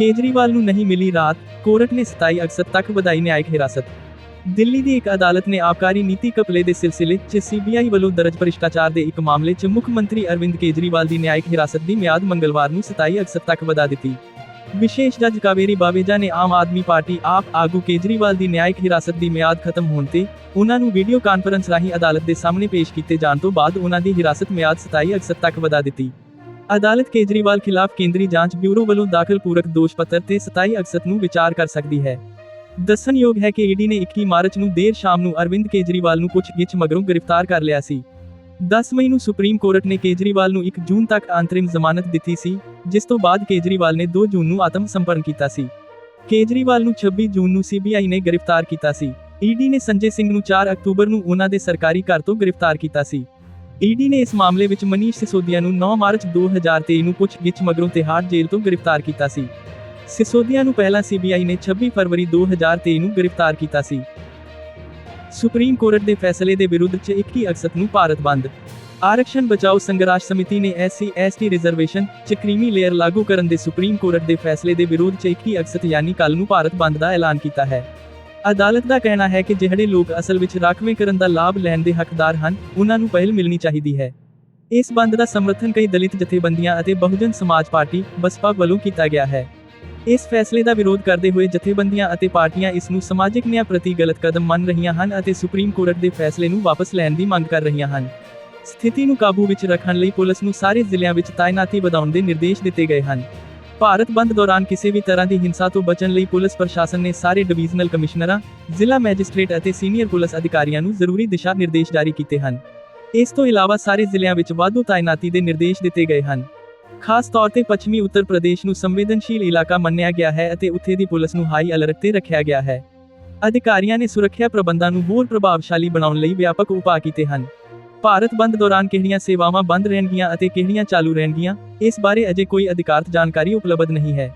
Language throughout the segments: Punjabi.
ਕੇਜਰੀਵਾਲ ਨੂੰ ਨਹੀਂ ਮਿਲੀ ਰਾਤ, ਕੋਰਟ ਨੇ 27 ਅਗਸਤ ਤੱਕ ਵਧਾਈ ਨਿਆਇਕ ਹਿਰਾਸਤ। ਦਿੱਲੀ ਦੀ ਇੱਕ ਅਦਾਲਤ ਨੇ ਆਬਕਾਰੀ ਨੀਤੀ ਕਪਲੇ ਦੇ ਸਿਲਸਿਲੇ 'ਚ ਸੀਬੀਆਈ ਵੱਲੋਂ ਦਰਜ ਭ੍ਰਿਸ਼ਟਾਚਾਰ ਦੇ ਇੱਕ ਮਾਮਲੇ 'ਚ ਮੁੱਖ ਮੰਤਰੀ ਅਰਵਿੰਦ ਕੇਜਰੀਵਾਲ ਦੀ ਨਿਆਇਕ ਹਿਰਾਸਤ ਦੀ ਮਿਆਦ ਮੰਗਲਵਾਰ ਨੂੰ 27 ਅਗਸਤ ਤੱਕ ਵਧਾ ਦਿੱਤੀ। ਵਿਸ਼ੇਸ਼ ਜੱਜ ਕਾਵੇਰੀ ਬਾਵੇਜਾ ਨੇ ਆਮ ਆਦਮੀ ਪਾਰਟੀ ਆਪ ਆਗੂ ਕੇਜਰੀਵਾਲ ਦੀ ਨਿਆਇਕ ਹਿਰਾਸਤ ਦੀ ਮਿਆਦ ਖਤਮ ਹੋਣ ਤੇ ਉਹਨਾਂ ਨੂੰ ਵੀਡੀਓ ਕਾਨਫਰੰਸ ਰਾਹੀਂ ਅਦਾਲਤ ਦੇ ਸਾਹਮਣੇ ਪੇਸ਼ ਕੀਤੇ ਜਾਣ ਤੋਂ ਬਾਅਦ ਉਹਨਾਂ ਦੀ ਹਿਰਾਸਤ ਮਿਆਦ 27 ਅਗਸਤ ਤੱਕ ਵਧਾ ਦਿੱਤੀ। ਅਦਾਲਤ ਕੇਜਰੀਵਾਲ ਖਿਲਾਫ ਕੇਂਦਰੀ ਜਾਂਚ ਬਿਊਰੋ ਵੱਲੋਂ ਦਾਖਲ ਪੂਰਕ ਦੋਸ਼ ਪੱਤਰ ਤੇ 27 ਅਗਸਤ ਨੂੰ ਵਿਚਾਰ ਕਰ ਸਕਦੀ ਹੈ। ਦੱਸਣਯੋਗ ਹੈ ਕਿ ਈਡੀ ਨੇ 21 ਮਾਰਚ ਨੂੰ ਦੇਰ ਸ਼ਾਮ ਨੂੰ ਅਰਵਿੰਦ ਕੇਜਰੀਵਾਲ ਨੂੰ ਪੁੱਛਗਿੱਛ ਮਗਰੋਂ ਗ੍ਰਿਫਤਾਰ ਕਰ ਲਿਆ ਸੀ। 10 ਮਈ ਨੂੰ ਸੁਪਰੀਮ ਕੋਰਟ ਨੇ ਕੇਜਰੀਵਾਲ ਨੂੰ 1 ਜੂਨ ਤੱਕ ਅੰਤਰਿਮ ਜ਼ਮਾਨਤ ਦਿੱਤੀ ਸੀ, ਜਿਸ ਤੋਂ ਬਾਅਦ ਕੇਜਰੀਵਾਲ ਨੇ 2 ਜੂਨ ਨੂੰ ਆਤਮ ਸੰਪਰਨ ਕੀਤਾ ਸੀ। ਕੇਜਰੀਵਾਲ ਨੂੰ 26 ਜੂਨ ਨੂੰ ਸੀਬੀਆਈ ਨੇ ਗ੍ਰਿਫਤਾਰ ਕੀਤਾ ਸੀ। ਈਡੀ ਨੇ ਸੰਜੇ ਸਿੰਘ ਨੂੰ 4 ਅਕਤੂਬਰ ਨੂੰ ਉਹਨਾਂ ਦੇ ਸਰਕਾਰੀ ਘਰ ਤੋਂ ਗ੍ਰਿਫਤਾਰ ਕੀਤਾ ਸੀ। ਈਡੀ ਨੇ ਇਸ ਮਾਮਲੇ ਵਿੱਚ ਮਨੀਸ਼ ਸਿਸੋਦੀਆ ਨੂੰ 9 ਮਾਰਚ 2023 ਨੂੰ ਪੁੱਛਗਿੱਛ ਮਗਰੋਂ ਤਿਹਾੜ ਜੇਲ੍ਹ ਤੋਂ ਗ੍ਰਿਫਤਾਰ ਕੀਤਾ ਸੀ। ਸਿਸੋਦੀਆ ਨੂੰ ਪਹਿਲਾਂ ਸੀਬੀਆਈ ਨੇ 26 ਫਰਵਰੀ 2023 ਨੂੰ ਗ੍ਰਿਫਤਾਰ ਕੀਤਾ ਸੀ। ਸੁਪਰੀਮ ਕੋਰਟ ਦੇ ਫੈਸਲੇ ਦੇ ਵਿਰੁੱਧ 'ਚ 21 ਅਗਸਤ ਨੂੰ ਭਾਰਤ ਬੰਦ। ਆਰਕਸ਼ਣ ਬਚਾਓ ਸੰਘਰਸ਼ ਸਮਿਤੀ ਨੇ ਐਸਸੀ ਐਸਟੀ ਰਿਜ਼ਰਵੇਸ਼ਨ 'ਚ ਕ੍ਰੀਮੀ ਲੇਅਰ ਲਾਗੂ ਕਰਨ ਦੇ ਸੁਪਰੀਮ ਕੋਰਟ ਦੇ ਫੈਸਲੇ ਦੇ ਵਿਰੋਧ 'ਚ 21 ਅਗਸਤ ਯਾਨੀ ਕੱਲ ਨੂੰ ਭਾਰਤ ਬੰਦ ਦਾ ਐਲਾਨ ਕੀਤਾ ਹੈ। ਅਦਾਲਤ ਦਾ ਕਹਿਣਾ ਹੈ ਕਿ ਜਿਹੜੇ ਲੋਕ ਅਸਲ ਵਿੱਚ ਰਾਖਵੇਂਕਰਨ ਦਾ ਲਾਭ ਲੈਣ ਦੇ ਹੱਕਦਾਰ ਹਨ, ਉਹਨਾਂ ਨੂੰ ਪਹਿਲ ਮਿਲਣੀ ਚਾਹੀਦੀ ਹੈ। ਇਸ ਬੰਦ ਦਾ ਸਮਰਥਨ ਕਈ ਦਲਿਤ ਜਥੇਬੰਦੀਆਂ ਅਤੇ ਬਹੁਜਨ ਸਮਾਜ ਪਾਰਟੀ, ਬਸਪਾ ਵੱਲੋਂ ਕੀਤਾ ਗਿਆ ਹੈ। ਇਸ ਫੈਸਲੇ ਦਾ ਵਿਰੋਧ ਕਰਦੇ ਹੋਏ ਜਥੇਬੰਦੀਆਂ ਅਤੇ ਪਾਰਟੀਆਂ ਇਸ ਨੂੰ ਸਮਾਜਿਕ ਨਿਆਂ ਪ੍ਰਤੀ ਗਲਤ ਕਦਮ ਮੰਨ ਰਹੀਆਂ ਹਨ ਅਤੇ ਸੁਪਰੀਮ ਕੋਰਟ ਦੇ ਫੈਸਲੇ ਨੂੰ ਵਾਪਸ ਲੈਣ ਦੀ ਮੰਗ ਕਰ ਰਹੀਆਂ ਹਨ। ਸਥਿਤੀ ਨੂੰ ਕਾਬੂ ਵਿੱਚ ਰੱਖਣ ਲਈ ਪੁਲਿਸ ਨੂੰ ਸਾਰੇ ਜ਼ਿਲ੍ਹਿਆਂ ਵਿੱਚ ਤਾਇਨਾਤੀ ਵਧਾਉਣ ਦੇ ਨਿਰਦੇਸ਼ ਦਿੱਤੇ ਗਏ ਹਨ। ਭਾਰਤ ਬੰਦ ਦੌਰਾਨ ਕਿਸੇ ਵੀ ਤਰ੍ਹਾਂ ਦੀ ਹਿੰਸਾ ਤੋਂ ਬਚਣ ਲਈ ਪੁਲਿਸ ਪ੍ਰਸ਼ਾਸਨ ਨੇ ਸਾਰੇ ਡਿਵੀਜ਼ਨਲ ਕਮਿਸ਼ਨਰਾਂ, ਜ਼ਿਲ੍ਹਾ ਮੈਜਿਸਟ੍ਰੇਟ ਅਤੇ ਸੀਨੀਅਰ ਪੁਲਿਸ ਅਧਿਕਾਰੀਆਂ ਨੂੰ ਜ਼ਰੂਰੀ ਦਿਸ਼ਾ ਨਿਰਦੇਸ਼ ਜਾਰੀ ਕੀਤੇ ਹਨ। ਇਸ ਤੋਂ ਇਲਾਵਾ ਸਾਰੇ ਜ਼ਿਲ੍ਹਿਆਂ ਵਿੱਚ ਵਾਧੂ ਤਾਇਨਾਤੀ ਦੇ ਨਿਰਦੇਸ਼ ਦਿੱਤੇ ਗਏ ਹਨ। ਖਾਸ ਤੌਰ ਤੇ ਪੱਛਮੀ ਉੱਤਰ ਪ੍ਰਦੇਸ਼ ਨੂੰ ਸੰਵੇਦਨਸ਼ੀਲ ਇਲਾਕਾ ਮੰਨਿਆ ਗਿਆ ਹੈ ਅਤੇ ਉੱਥੇ ਦੀ ਪੁਲਿਸ ਨੂੰ ਹਾਈ ਅਲਰਟ ਤੇ ਰੱਖਿਆ ਗਿਆ ਹੈ। ਅਧਿਕਾਰੀਆਂ ਨੇ ਸੁਰੱਖਿਆ ਪ੍ਰਬੰਧਾਂ ਨੂੰ ਹੋਰ ਪ੍ਰਭਾਵਸ਼ਾਲੀ ਬਣਾਉਣ ਲਈ ਵਿਆਪਕ ਉਪਾਅ ਕੀਤੇ ਹਨ। ਭਾਰਤ ਬੰਦ ਦੌਰਾਨ ਕਿਹੜੀਆਂ ਸੇਵਾਵਾਂ ਬੰਦ ਰਹਿਣਗੀਆਂ ਅਤੇ ਕਿਹੜੀਆਂ ਚਾਲੂ ਰਹਿਣਗੀਆਂ, ਇਸ ਬਾਰੇ ਅਜੇ ਕੋਈ ਅਧਿਕਾਰਤ ਜਾਣਕਾਰੀ ਉਪਲਬਧ ਨਹੀਂ ਹੈ।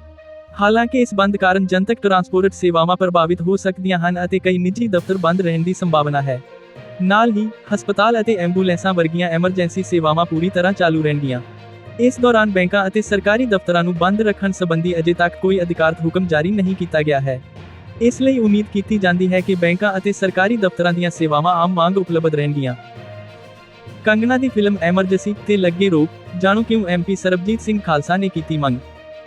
ਹਾਲਾਂਕਿ ਇਸ ਬੰਦ ਕਾਰਨ ਜਨਤਕ ਟਰਾਂਸਪੋਰਟ ਸੇਵਾਵਾਂ ਪ੍ਰਭਾਵਿਤ ਹੋ ਸਕਦੀਆਂ ਹਨ ਅਤੇ ਕਈ ਨਿੱਜੀ ਦਫ਼ਤਰ ਬੰਦ ਰਹਿਣ ਦੀ ਸੰਭਾਵਨਾ ਹੈ। ਨਾਲ ਹੀ, ਹਸਪਤਾਲ ਅਤੇ ਐਂਬੂਲੈਂਸਾਂ ਵਰਗੀਆਂ ਐਮਰਜੈਂਸੀ ਸੇਵਾਵਾਂ ਪੂਰੀ ਤਰ੍ਹਾਂ ਚਾਲੂ ਰਹਿਣਗੀਆਂ। ਇਸ ਦੌਰਾਨ ਬੈਂਕਾਂ ਅਤੇ ਸਰਕਾਰੀ ਦਫ਼ਤਰਾਂ ਨੂੰ ਬੰਦ ਰੱਖਣ ਸੰਬੰਧੀ ਅਜੇ ਤੱਕ ਕੋਈ ਅਧਿਕਾਰਤ ਹੁਕਮ ਜਾਰੀ ਨਹੀਂ ਕੀਤਾ ਗਿਆ ਹੈ। ਇਸ ਲਈ ਉਮੀਦ ਕੀਤੀ ਜਾਂਦੀ ਹੈ ਕਿ ਬੈਂਕਾਂ ਅਤੇ ਸਰਕਾਰੀ ਦਫ਼ਤਰਾਂ ਦੀਆਂ ਸੇਵਾਵਾਂ ਆਮ ਵਾਂਗ ਉਪਲਬਧ ਰਹਿਣਗੀਆਂ। ਕੰਗਨਾ ਦੀ ਫਿਲਮ ਐਮਰਜੈਂਸੀ ਤੇ ਲੱਗੇ ਰੋਕ, ਜਾਣੋ ਕਿਉਂ ਐਮਪੀ ਸਰਬਜੀਤ ਸਿੰਘ ਖਾਲਸਾ ਨੇ ਕੀਤੀ ਮੰਗ।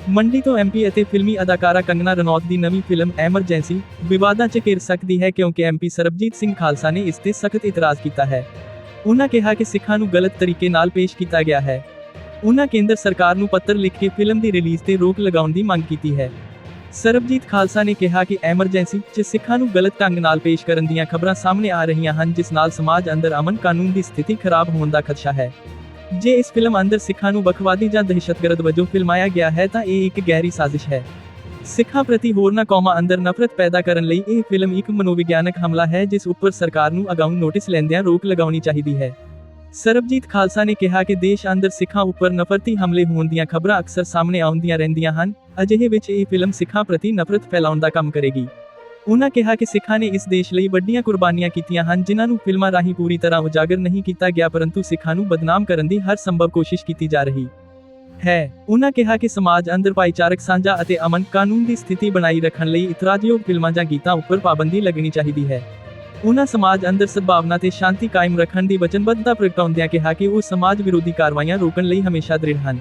ਮੰਡੀ ਤੋਂ ਐਮਪੀ ਅਤੇ ਫਿਲਮੀ ਅਦਾਕਾਰਾ ਕੰਗਨਾ ਰਣੌਤ ਦੀ ਨਵੀਂ ਫਿਲਮ ਐਮਰਜੈਂਸੀ, ਵਿਵਾਦਾਂ 'ਚ ਘਿਰ ਸਕਦੀ ਹੈ ਕਿਉਂਕਿ ਐਮਪੀ ਸਰਬਜੀਤ ਸਿੰਘ ਖਾਲਸਾ ਨੇ ਇਸ ਤੇ ਸਖਤ ਇਤਰਾਜ਼ ਕੀਤਾ ਹੈ। ਉਹਨਾਂ ਕਿਹਾ ਕਿ ਸਿੱਖਾਂ ਨੂੰ ਗਲਤ ਤਰੀਕੇ ਨਾਲ ਪੇਸ਼ ਕੀਤਾ ਗਿਆ ਹੈ। ਉਹਨਾਂ ਕੇਂਦਰ ਸਰਕਾਰ ਨੂੰ ਪੱਤਰ ਲਿਖ ਕੇ ਫਿਲਮ ਦੀ ਰਿਲੀਜ਼ ਤੇ ਰੋਕ ਲਗਾਉਣ ਦੀ ਮੰਗ ਕੀਤੀ ਹੈ। ਸਰਬਜੀਤ ਖਾਲਸਾ ਨੇ ਕਿਹਾ ਕਿ ਐਮਰਜੈਂਸੀ 'ਚ ਸਿੱਖਾਂ ਨੂੰ ਗਲਤ ਢੰਗ ਨਾਲ ਪੇਸ਼ ਕਰਨ ਦੀਆਂ ਖਬਰਾਂ ਸਾਹਮਣੇ ਆ ਰਹੀਆਂ ਹਨ, ਜਿਸ ਨਾਲ ਸਮਾਜ ਅੰਦਰ ਅਮਨ ਕਾਨੂੰਨ ਦੀ ਸਥਿਤੀ ਖਰਾਬ ਹੋਣ ਦਾ ਖਦਸ਼ਾ ਹੈ। ਜੇ ਇਸ ਫਿਲਮ ਅੰਦਰ ਸਿੱਖਾਂ ਨੂੰ ਬਖਵਾਦੀ ਜਾਂ ਦਹਿਸ਼ਤਗਰਦ ਵਜੋਂ ਫਿਲਮਾਇਆ ਗਿਆ ਹੈ, ਤਾਂ ਇਹ ਇੱਕ ਗਹਿਰੀ ਸਾਜ਼ਿਸ਼ ਹੈ। ਸਿੱਖਾਂ ਪ੍ਰਤੀ ਹੋਰਨਾਂ ਕੌਮਾਂ ਅੰਦਰ ਨਫ਼ਰਤ ਪੈਦਾ ਕਰਨ ਲਈ ਇਹ ਫਿਲਮ ਇੱਕ ਮਨੋਵਿਗਿਆਨਕ ਹਮਲਾ ਹੈ, ਜਿਸ ਉੱਪਰ ਸਰਕਾਰ ਨੂੰ ਅਗਾਊਂ ਨੋਟਿਸ ਲੈਂਦਿਆਂ ਰੋਕ ਲਗਾਉਣੀ ਚਾਹੀਦੀ ਹੈ। ਸਰਬਜੀਤ ਖਾਲਸਾ ਨੇ ਕਿਹਾ ਕਿ ਦੇਸ਼ ਅੰਦਰ ਸਿੱਖਾਂ ਉੱਪਰ ਨਫ਼ਰਤੀ ਹਮਲੇ ਹੋਣ ਦੀਆਂ ਖਬਰਾਂ ਅਕਸਰ ਸਾਹਮਣੇ ਆਉਂਦੀਆਂ ਰਹਿੰਦੀਆਂ ਹਨ, ਅਜਿਹੇ ਵਿੱਚ ਇਹ ਫਿਲਮ ਸਿੱਖਾਂ ਪ੍ਰਤੀ ਨਫ਼ਰਤ ਫੈਲਾਉਣ ਦਾ ਕੰਮ ਕਰੇਗੀ। ਉਹਨਾਂ ਕਿਹਾ ਕਿ ਸਿੱਖਾਂ ਨੇ ਇਸ ਦੇਸ਼ ਲਈ ਵੱਡੀਆਂ ਕੁਰਬਾਨੀਆਂ ਕੀਤੀਆਂ ਹਨ, ਜਿਨ੍ਹਾਂ ਨੂੰ ਫਿਲਮਾਂ ਰਾਹੀਂ ਪੂਰੀ ਤਰ੍ਹਾਂ ਉਜਾਗਰ ਨਹੀਂ ਕੀਤਾ ਗਿਆ, ਪਰੰਤੂ ਸਿੱਖਾਂ ਨੂੰ ਬਦਨਾਮ ਕਰਨ ਦੀ ਹਰ ਸੰਭਵ ਕੋਸ਼ਿਸ਼ ਕੀਤੀ ਜਾ ਰਹੀ ਹੈ। ਉਹਨਾਂ ਕਿਹਾ ਕਿ ਸਮਾਜ ਅੰਦਰ ਭਾਈਚਾਰਕ ਸਾਂਝਾ ਅਤੇ ਅਮਨ ਕਾਨੂੰਨ ਦੀ ਸਥਿਤੀ ਬਣਾਈ ਰੱਖਣ ਲਈ ਇਤਰਾਜ਼ਯੋਗ ਫਿਲਮਾਂ ਜਾਂ ਗੀਤਾਂ ਉੱਪਰ ਪਾਬੰਦੀ ਲੱਗਣੀ ਚਾਹੀਦੀ ਹੈ। ਉਹਨਾਂ ਸਮਾਜ ਅੰਦਰ ਸਦਭਾਵਨਾ ਤੇ ਸ਼ਾਂਤੀ ਕਾਇਮ ਰੱਖਣ ਦੀ ਵਚਨਬੱਧਤਾ ਪ੍ਰਗਟਾਉਂਦਿਆਂ ਕਿਹਾ ਕਿ ਉਹ ਸਮਾਜ ਵਿਰੋਧੀ ਕਾਰਵਾਈਆਂ ਰੋਕਣ ਲਈ ਹਮੇਸ਼ਾ ਦ੍ਰਿੜ ਹਨ।